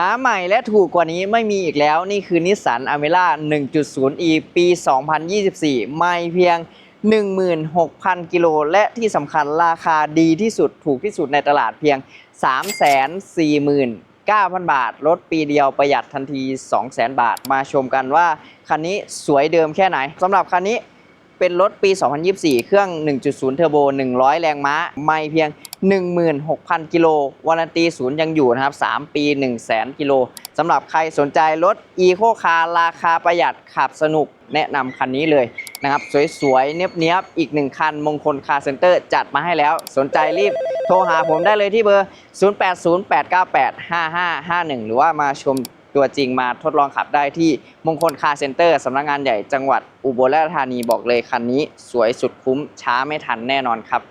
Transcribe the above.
หาใหม่และถูกกว่านี้ไม่มีอีกแล้วนี่คือนิสสันอเมร่า 1.0e ปี 2024 ไม่เพียง 16,000 กิโล และที่สำคัญราคาดีที่สุดถูกที่สุดในตลาดเพียง 349,000 บาทรถปีเดียวประหยัดทันที 200,000 บาท มาชมกันว่า คันนี้สวยเดิมแค่ไหนสำหรับคันนี้เป็นรถปี 2024 เครื่อง 1.0 เทอร์โบ 100 แรงม้า ไม่เพียง16,000 กิโลวารันตีศูนย์ยังอยู่นะครับ 3 ปี 100,000กิโลสำหรับใครสนใจรถ Eco Car ราคาประหยัดขับสนุกแนะนำคันนี้เลยนะครับ สวยๆ เนียบๆ อีกหนึ่งคันมงคลคาร์เซ็นเตอร์จัดมาให้แล้ว สนใจรีบโทรหาผมได้เลยที่เบอร์ 0808985551 หรือว่ามาชมตัวจริงมาทดลองขับได้ที่มงคลคาร์เซ็นเตอร์สำนักงานใหญ่จังหวัดอุบลราชธานีบอกเลยคันนี้ สวยสุดคุ้มช้าไม่ทันแน่นอนครับ